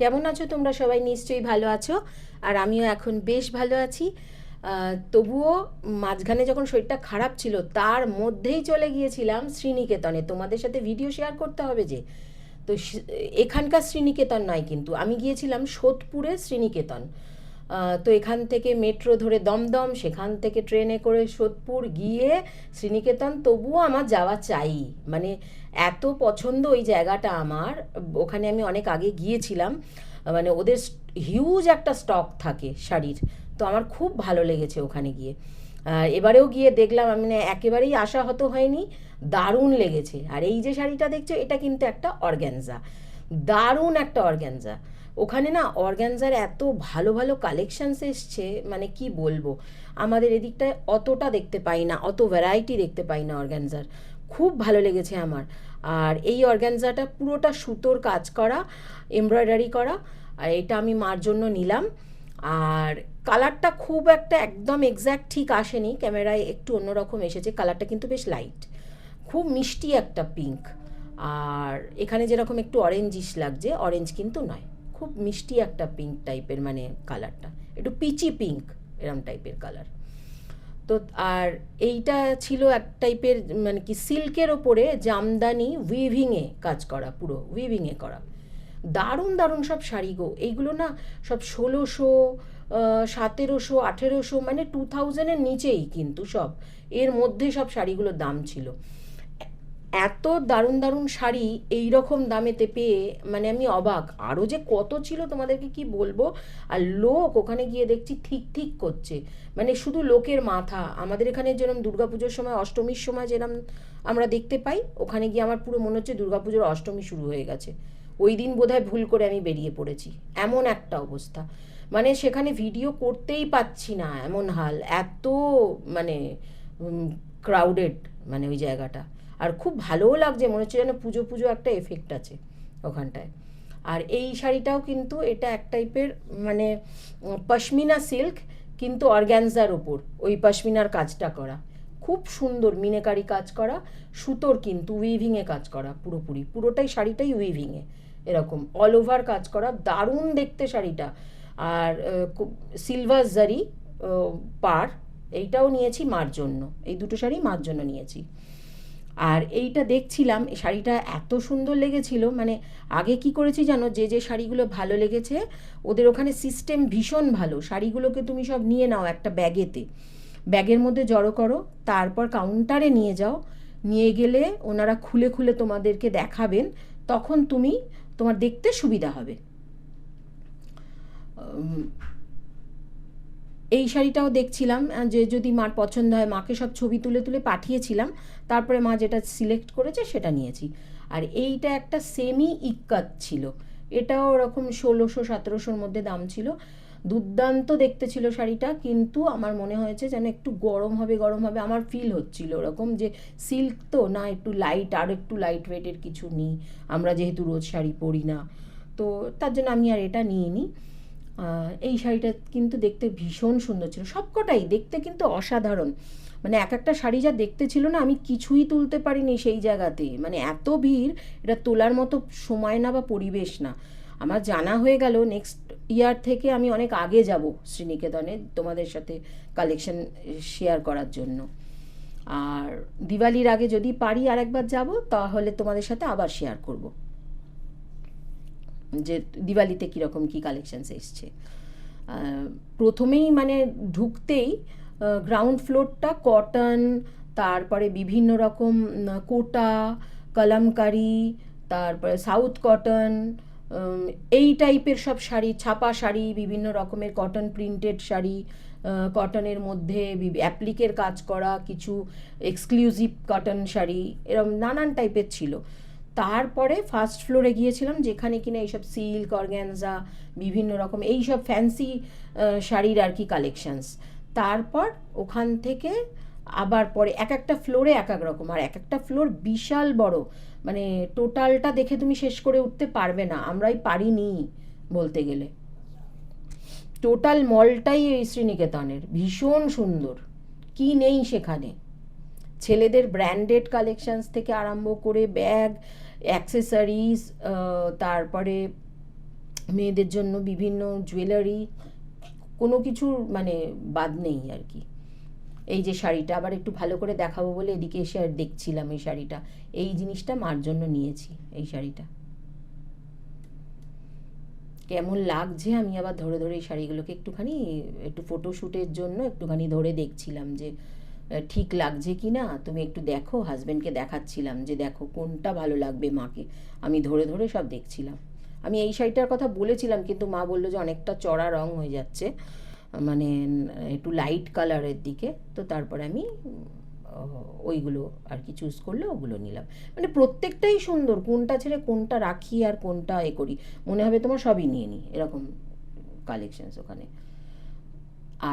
কেমন আছো তোমরা? সবাই নিশ্চয়ই ভালো আছো। আর আমিও এখন বেশ ভালো আছি। তবুও মাঝখানে যখন শরীরটা খারাপ ছিল, তার মধ্যেই চলে গিয়েছিলাম শ্রীনিকেতনে। তোমাদের সাথে ভিডিও শেয়ার করতে হবে যে, তো এখানকার শ্রীনিকেতন নয় কিন্তু, আমি গিয়েছিলাম সোদপুরে শ্রীনিকেতন। তো এখান থেকে মেট্রো ধরে দমদম, সেখান থেকে ট্রেনে করে সোদপুর গিয়ে শ্রীনিকেতন, তবুও আমার যাওয়া চাই। মানে এত পছন্দ ওই জায়গাটা আমার। ওখানে আমি অনেক আগে গিয়েছিলাম। মানে ওদের হিউজ একটা স্টক থাকে শাড়ির। তো আমার খুব ভালো লেগেছে ওখানে গিয়ে। এবারেও গিয়ে দেখলাম মানে একেবারেই আশাহত হয়নি। দারুণ লেগেছে। আর এই যে শাড়িটা দেখছ, এটা কিন্তু একটা অর্গ্যানজা দারুণ একটা অর্গ্যানজা ওখানে না অর্গ্যানজার এত ভালো ভালো কালেকশানস এসছে মানে কি বলব? আমাদের এদিকটায় অতটা দেখতে পাই না, অত ভ্যারাইটি দেখতে পাই না অর্গ্যানজার খুব ভালো লেগেছে আমার। আর এই অর্গ্যানজাটা পুরোটা সুতোর কাজ করা, এমব্রয়ডারি করা, আর এটা আমি মার জন্য নিলাম। আর কালারটা খুব একটা একদম এক্স্যাক্ট ঠিক আসেনি, ক্যামেরায় একটু অন্যরকম এসেছে, কালারটা কিন্তু বেশ লাইট। খুব মিষ্টি একটা পিঙ্ক। আর এখানে যেরকম একটু অরেঞ্জিশ লাগছে, অরেঞ্জ কিন্তু নয়, খুব মিষ্টি একটা পিঙ্ক টাইপের মানে কালারটা। একটু পিচি পিঙ্ক এরম টাইপের কালার। তো আর এইটা ছিল এক টাইপের মানে কি সিল্কের ওপরে জামদানি উইভিংয়ে কাজ করা, পুরো উইভিংয়ে করা। দারুণ দারুণ সব শাড়ি গো। এইগুলো না সব ষোলোশো সতেরোশো, আঠেরোশো মানে টু থাউজেন্ডের নিচেই কিন্তু সব। এর মধ্যে সব শাড়িগুলোর দাম ছিল। এত দারুণ দারুণ শাড়ি এই রকম দামেতে পেয়ে মানে আমি অবাক। আরও যে কত ছিল তোমাদেরকে কি বলব? আর লোক ওখানে গিয়ে দেখছি ঠিক ঠিক করছে। মানে শুধু লোকের মাথা। আমাদের এখানে যেরকম দুর্গাপুজোর সময়, অষ্টমীর সময় যেরকম আমরা দেখতে পাই, ওখানে গিয়ে আমার পুরো মনে হচ্ছে দুর্গাপুজোর অষ্টমী শুরু হয়ে গেছে। ওই দিন বোধহয় ভুল করে আমি বেরিয়ে পড়েছি। এমন একটা অবস্থা। মানে সেখানে ভিডিও করতেই পাচ্ছি না এমন হাল। এত মানে ক্রাউডেড মানে ওই জায়গাটা। আর খুব ভালোও লাগছে, মনে হচ্ছে যেন পুজো পুজো একটা এফেক্ট আছে ওখানটায়। আর এই শাড়িটাও কিন্তু এটা এক টাইপের মানে পশমিনা সিল্ক কিন্তু অর্গ্যানজার ওপর, ওই পশমিনার কাজটা করা। খুব সুন্দর মিনেকারি কাজ করা, সুতোর কিন্তু উইভিংয়ে কাজ করা পুরোপুরি। পুরোটাই শাড়িটাই উইভিংয়ে এরকম অল ওভার কাজ করা, দারুণ দেখতে শাড়িটা। আর সিলভার জারি পার এইটাও নিয়েছি মার জন্য। এই দুটো শাড়ি মার জন্য নিয়েছি। আর এইটা দেখছিলাম, শাড়িটা এত সুন্দর লেগেছিল মানে আগে কি করেছি জানো, যে যে শাড়িগুলো ভালো লেগেছে, ওদের ওখানে সিস্টেম ভীষণ ভালো। শাড়িগুলোকে তুমি সব নিয়ে নাও একটা ব্যাগেতে। ব্যাগের মধ্যে জড়ো করো, তারপর কাউন্টারে নিয়ে যাও। নিয়ে গেলে ওনারা খুলে খুলে তোমাদেরকে দেখাবেন, তখন তুমি তোমার দেখতে সুবিধা হবে। এই শাড়িটাও দেখছিলাম যে যদি মার পছন্দ হয় মাকে সব ছবি তুলে তুলে পাঠিয়েছিলাম তারপরে মা যেটা সিলেক্ট করেছে সেটা নিয়েছি। আর এইটা একটা সেমি ইক্কাত ছিল। এটাও ওরকম ষোলোশো সতেরোশোর মধ্যে দাম ছিল। দুর্দান্ত দেখতে ছিল শাড়িটা কিন্তু আমার মনে হয়েছে যেন একটু গরম হবে গরম হবে আমার ফিল হচ্ছিল ওরকম যে সিল্ক তো না একটু লাইট আর একটু লাইট ওয়েটের কিছু নিই আমরা যেহেতু রোজ শাড়ি পরি না। তো তার জন্য আমি আর এটা নিইনি। আহ, এই শাড়িটা কিন্তু দেখতে ভীষণ সুন্দর ছিল। সবকটাই দেখতে কিন্তু অসাধারণ। মানে এক একটা শাড়ি যা দেখতে ছিল না, আমি কিছুই তুলতে পারিনি সেই জায়গাতে। মানে এত ভিড়, এটা তোলার মতো সময় না বা পরিবেশ না। আমার জানা হয়ে গেল নেক্সট ইয়ার থেকে আমি অনেক আগে যাব শ্রীনিকেতনে তোমাদের সাথে কালেকশন শেয়ার করার জন্য। আর দিওয়ালির আগে যদি পারি আর একবার যাব, তাহলে তোমাদের সাথে আবার শেয়ার করব। যে দিওয়ালিতে কীরকম কী কালেকশানস এসছে। প্রথমেই মানে ঢুকতেই গ্রাউন্ড ফ্লোরটা কটন তারপরে বিভিন্ন রকম কোটা, কলমকারি, তারপরে সাউথ কটন এই টাইপের সব শাড়ি, ছাপা শাড়ি, বিভিন্ন রকমের কটন প্রিন্টেড শাড়ি কটনের মধ্যে অ্যাপ্লিকের কাজ করা, কিছু এক্সক্লুসিভ কটন শাড়ি এরকম নানান টাইপের ছিল। তারপরে ফার্স্ট ফ্লোরে গিয়েছিলাম, যেখানে কিনা এইসব সিল্ক অর্গ্যানজা বিভিন্ন রকম এইসব ফ্যান্সি শাড়ির আর কি কালেকশানস তারপর ওখান থেকে আবার পরে এক একটা ফ্লোরে এক এক রকম, আর এক একটা ফ্লোর বিশাল বড়। মানে টোটালটা দেখে তুমি শেষ করে উঠতে পারবে না, আমরাই পারিনি বলতে গেলে। টোটাল মলটাই এই শ্রীনিকেতনের, ভীষণ সুন্দর। কি নেই সেখানে? ছেলেদের ব্র্যান্ডেড কালেকশনস থেকে আরম্ভ করে ব্যাগ অ্যাক্সেসরিজ তারপরে মেয়েদের জন্য বিভিন্ন জুয়েলারি কোনো কিছুর মানে বাদ নেই আর কি। এই যে শাড়িটা, আবার একটু ভালো করে দেখাবো বলে এদিকে এসে আর দেখছিলাম এই শাড়িটা। এই জিনিসটা মার জন্য নিয়েছি এই শাড়িটা। কেমন লাগছে আমি আবার ধরে ধরে এই শাড়িগুলোকে একটুখানি, একটু ফটোশ্যুটের জন্য একটুখানি ধরে দেখছিলাম যে ঠিক লাগছে কি না? তুমি একটু দেখো হাজব্যান্ডকে দেখাচ্ছিলাম যে দেখো কোনটা ভালো লাগবে মাকে। আমি ধরে ধরে সব দেখছিলাম। আমি এই শাড়িটার কথা বলেছিলাম, কিন্তু মা বলল যে অনেকটা চড়া রং হয়ে যাচ্ছে মানে একটু লাইট কালারের দিকে। তো তারপরে আমি ওইগুলো আর কি চুজ করলে, ওগুলো নিলাম। মানে প্রত্যেকটাই সুন্দর, কোনটা ছেড়ে কোনটা রাখি আর কোনটা এ করি। মনে হবে তোমার সবই নিয়ে নিই এরকম কালেকশানস ওখানে।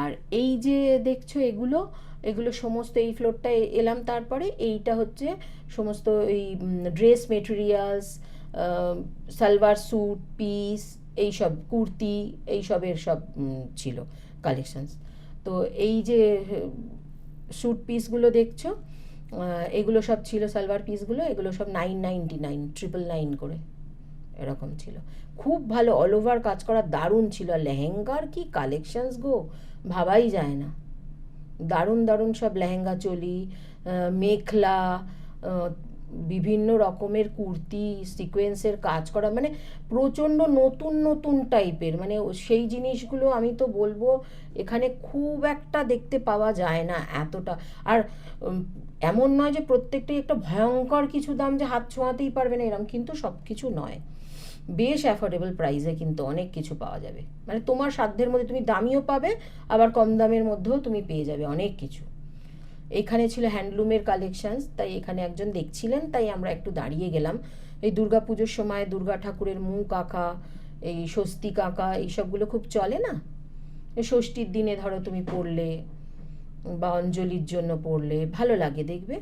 আর এই যে দেখছ এগুলো এগুলো সমস্ত এই ফ্লোরটা এলাম তারপরে এইটা হচ্ছে সমস্ত এই dress materials salwar suit piece এইসব কুর্তি এইসবের সব ছিল কালেকশনস তো এই যে স্যুট পিসগুলো দেখছ এগুলো সব ছিল সালোয়ার পিসগুলো এগুলো সব nine ninety nine triple nine করে। এরকম ছিল। খুব ভালো অল ওভার কাজ করা দারুণ ছিল। আর লেহেঙ্গার কি কালেকশানস গো? ভাবাই যায় না। দারুণ দারুণ সব লেহেঙ্গা চলি মেখলা বিভিন্ন রকমের কুর্তি সিকোয়েন্সের কাজ করা মানে প্রচণ্ড নতুন নতুন টাইপের মানে সেই জিনিসগুলো আমি তো বলব, এখানে খুব একটা দেখতে পাওয়া যায় না এতটা। আর এমন নয় যে প্রত্যেকটাই একটা ভয়ঙ্কর কিছু দাম যে হাত ছোঁয়াতেই পারবে না এরকম কিন্তু সব কিছু নয়। বেশ অ্যাফোর্ডেবল প্রাইসে কিন্তু অনেক কিছু পাওয়া যাবে। মানে তোমার সাধ্যের মধ্যে তুমি দামিও পাবে, আবার কম দামের মধ্যেও তুমি পেয়ে যাবে অনেক কিছু। এখানে ছিল হ্যান্ডলুমের কালেকশনস তাই এখানে একজন দেখছিলেন, তাই আমরা একটু দাঁড়িয়ে গেলাম। এই দুর্গা পুজোর সময় দুর্গা ঠাকুরের মুখ আঁকা, এই স্বস্তিক আঁকা এইসবগুলো খুব চলে না? ষষ্ঠীর দিনে ধরো তুমি পড়লে বা অঞ্জলির জন্য পড়লে, ভালো লাগে দেখবে?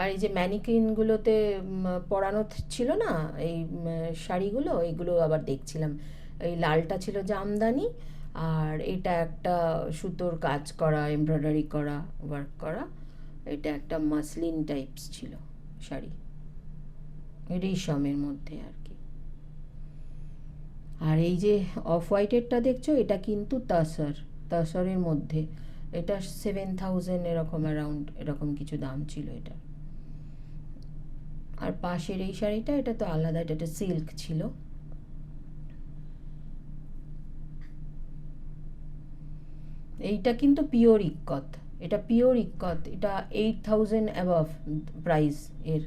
আর এই যে ম্যানিকুইনগুলোতে পরানো ছিল না? এই শাড়িগুলো এইগুলো আবার দেখছিলাম। এই লালটা ছিল জামদানি আর এটা একটা সুতোর কাজ করা এমব্রয়ডারি করা ওয়ার্ক করা। এটা একটা মাসলিন টাইপস ছিল শাড়ি। রেশমের মধ্যে আর কি। আর এই যে অফ হোয়াইটেরটা দেখছ, এটা কিন্তু তাসর, তাসরের মধ্যে। এটা সেভেন থাউজেন্ড এরকম অ্যারাউন্ড এরকম কিছু দাম ছিল এটা। আর পাশের এই শাড়িটা, এটা তো আলাদা, এটা একটা সিল্ক ছিল। এইটা কিন্তু পিওর ইক্কত। এটা পিওর ইক্কত, এটা এইট থাউজেন্ড অ্যাবভ প্রাইস এর।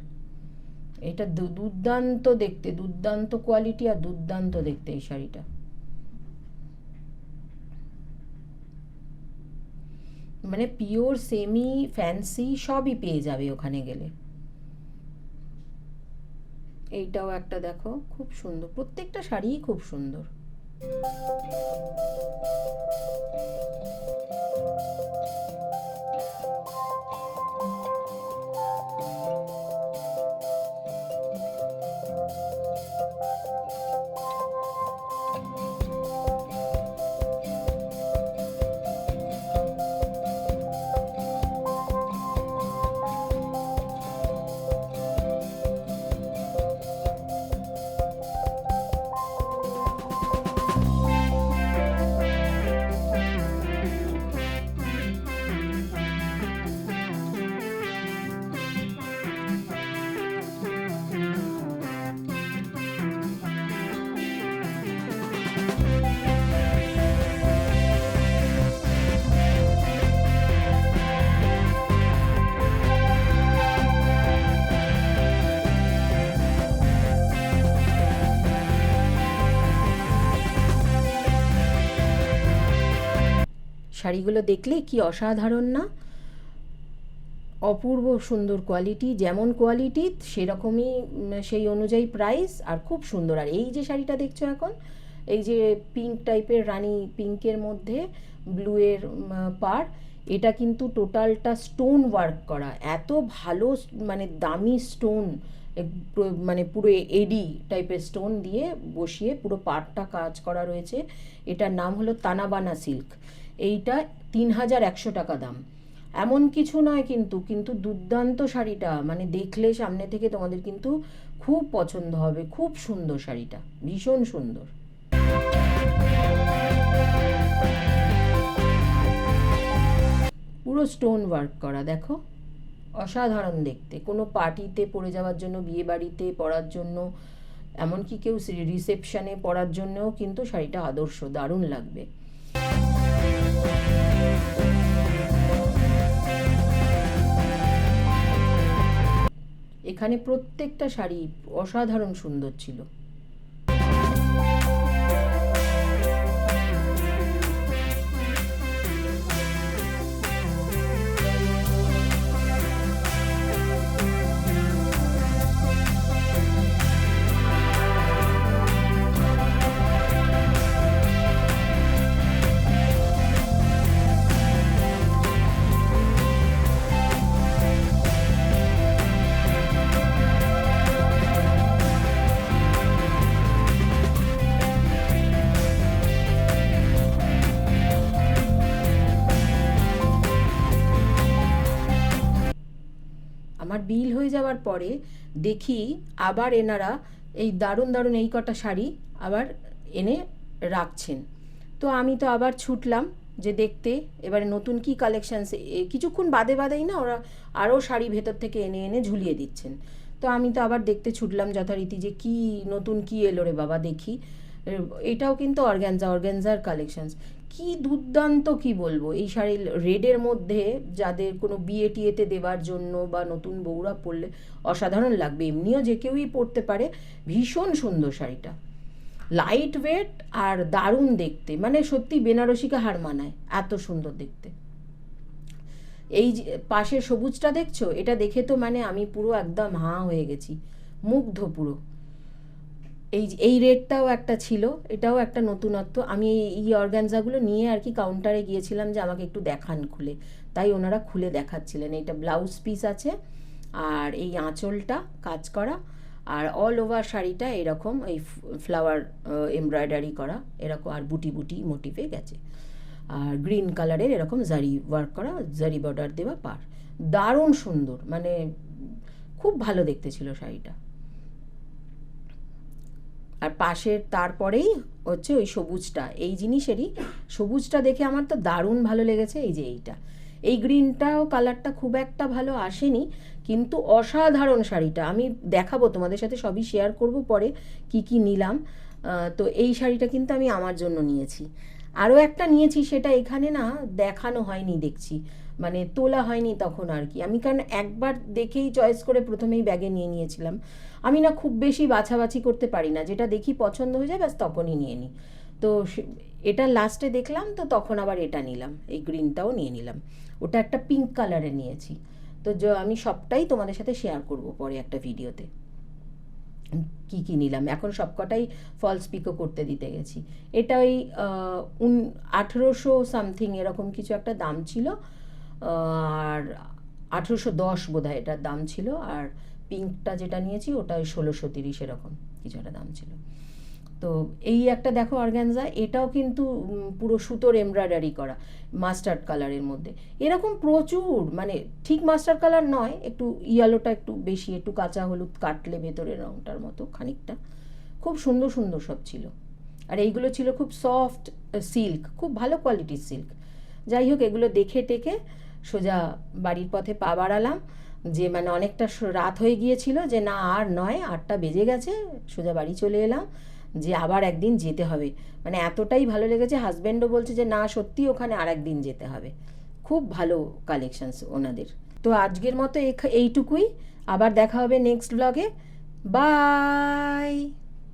এটা দুর্দান্ত দেখতে, দুর্দান্ত কোয়ালিটি আর দুর্দান্ত দেখতে এই শাড়িটা। মানে পিওর সেমি ফ্যান্সি সবই পেয়ে যাবে ওখানে গেলে। এইটাও একটা দেখো, খুব সুন্দর। প্রত্যেকটা শাড়িই খুব সুন্দর। Thank you. শাড়িগুলো দেখলে কি অসাধারণ না? অপূর্ব সুন্দর কোয়ালিটি যেমন কোয়ালিটি সেরকমই সেই অনুযায়ী প্রাইস আর খুব সুন্দর। আর এই যে শাড়িটা দেখছ এখন, এই যে পিঙ্ক টাইপের রানী পিঙ্কের মধ্যে ব্লুয়ের পার এটা কিন্তু টোটালটা স্টোন ওয়ার্ক করা। এত ভালো মানে দামি স্টোন মানে পুরো এডি টাইপের স্টোন দিয়ে বসিয়ে পুরো পাড়টা কাজ করা রয়েছে। এটার নাম হলো তানাবানা সিল্ক এইটা তিন হাজার একশো টাকা দাম। এমন কিছু নয় কিন্তু কিন্তু দুর্দান্ত শাড়িটা মানে দেখলে সামনে থেকে তোমাদের কিন্তু খুব পছন্দ হবে, খুব সুন্দর শাড়িটা, ভীষণ সুন্দর। পুরো স্টোন ওয়ার্ক করা, দেখো। অসাধারণ দেখতে। কোনো পার্টিতে পরে যাওয়ার জন্য বিয়ে বাড়িতে পরার জন্য, এমনকি কেউ রিসেপশানে পরার জন্যও কিন্তু শাড়িটা আদর্শ, দারুণ লাগবে। এখানে প্রত্যেকটা শাড়ি অসাধারণ সুন্দর ছিল। আমার বিল হয়ে যাওয়ার পরে দেখি আবার এনারা এই দারুণ দারুণ এই কটা শাড়ি আবার এনে রাখছেন। তো আমি তো আবার ছুটলাম যে দেখতে এবারে নতুন কি কালেকশানস কিছুক্ষণ বাদে বাদেই না ওরা আরও শাড়ি ভেতর থেকে এনে এনে ঝুলিয়ে দিচ্ছেন। তো আমি তো আবার দেখতে ছুটলাম যথারীতি যে কি নতুন কি এলো রে বাবা দেখি। এটাও কিন্তু অর্গ্যানজা অর্গ্যানজার কালেকশনস কি দুর্দান্ত কি বলব? এই শাড়ি রেডের মধ্যে যাদের কোনো বিয়ে টিয়েতে দেওয়ার জন্য বা নতুন বউরা পরলে অসাধারণ লাগবে। এমনিও যে কেউই পরতে পারে, ভীষণ সুন্দর শাড়িটা। লাইট ওয়েট আর দারুণ দেখতে। মানে সত্যি বেনারসিকে হার মানায় এত সুন্দর দেখতে। এই পাশে সবুজটা দেখছ? এটা দেখে তো মানে আমি পুরো একদম হাঁ হয়ে গেছি। মুগ্ধ পুরো। এই এই রেটটাও একটা ছিল, এটাও একটা নতুনত্ব। আমি এই- অর্গানজাগুলো নিয়ে আর কি কাউন্টারে গিয়েছিলাম যে আমাকে একটু দেখান খুলে। তাই ওনারা খুলে দেখাচ্ছিলেন। এটা ব্লাউজ পিস আছে আর এই আঁচলটা, কাজ করা। আর অল ওভার শাড়িটা এরকম এই ফ্লাওয়ার এমব্রয়ডারি করা। এরকম আর বুটি বুটি মোটিভে গেছে। আর গ্রিন কালারের এরকম জারি ওয়ার্ক করা জারি বর্ডার দেওয়া পার। দারুণ সুন্দর মানে খুব ভালো দেখতে ছিল শাড়িটা। আর পাশের তারপরেই হচ্ছে ওই সবুজটা। এই জিনিসেরই সবুজটা দেখে আমার তো দারুণ ভালো লেগেছে এই যে এইটা। এই গ্রিনটাও কালারটা খুব একটা ভালো আসেনি, কিন্তু অসাধারণ শাড়িটা। আমি দেখাবো, তোমাদের সাথে সবই শেয়ার করব পরে কি কি নিলাম। তো এই শাড়িটা কিন্তু আমি আমার জন্য নিয়েছি। আরও একটা নিয়েছি, সেটা এখানে না দেখানো হয়নি দেখছি। মানে তোলা হয়নি তখন আর কি। আমি কারণ একবার দেখেই চয়েস করে প্রথমেই ব্যাগে নিয়ে নিয়েছিলাম। আমি না খুব বেশি বাছাবাছি করতে পারি না। যেটা দেখি পছন্দ হয়ে যায়, ব্যাস তখনই নিয়ে নিই তো এটা লাস্টে দেখলাম, তো তখন আবার এটা নিলাম। এই গ্রিনটাও নিয়ে নিলাম। ওটা একটা পিঙ্ক কালারে নিয়েছি। তো আমি সবটাই তোমাদের সাথে শেয়ার করব পরে একটা ভিডিওতে কি কি নিলাম? এখন সবকটাই ফলস পিকো করতে দিতে গেছি। এটা ওই আঠেরোশো সামথিং এরকম কিছু একটা দাম ছিল। আর আঠেরোশো দশ বোধহয় এটার দাম ছিল, আর পিঙ্কটা যেটা নিয়েছি ওটা ওই ষোলোশো তিরিশ এরকম কিছু একটা দাম ছিল। তো এই একটা দেখো অর্গ্যানজা এটাও কিন্তু পুরো সুতোর এমব্রয়ডারি করা, মাস্টার্ড কালারের মধ্যে। এরকম প্রচুর মানে ঠিক মাস্টার্ড কালার নয়, একটু ইয়েলোটা একটু বেশি, একটু কাঁচা হলুদ কাটলে ভেতরের রঙটার মতো খানিকটা। খুব সুন্দর সুন্দর সব ছিল। আর এইগুলো ছিল খুব সফট সিল্ক খুব ভালো কোয়ালিটির সিল্ক যাই হোক, এগুলো দেখে টেকে সোজা বাড়ির পথে পা বাড়ালাম, যে মানে অনেকটা রাত হয়ে গিয়েছিল যে না আর নয়, আটটা বেজে গেছে, সোজা বাড়ি চলে এলাম, যে আবার একদিন যেতে হবে। মানে এতটাই ভালো লেগেছে হাজব্যান্ডও বলছে যে না সত্যি ওখানে আর একদিন যেতে হবে। খুব ভালো কালেকশানস ওনাদের। তো আজকের মতো এইটুকুই। আবার দেখা হবে নেক্সট ব্লগে বাই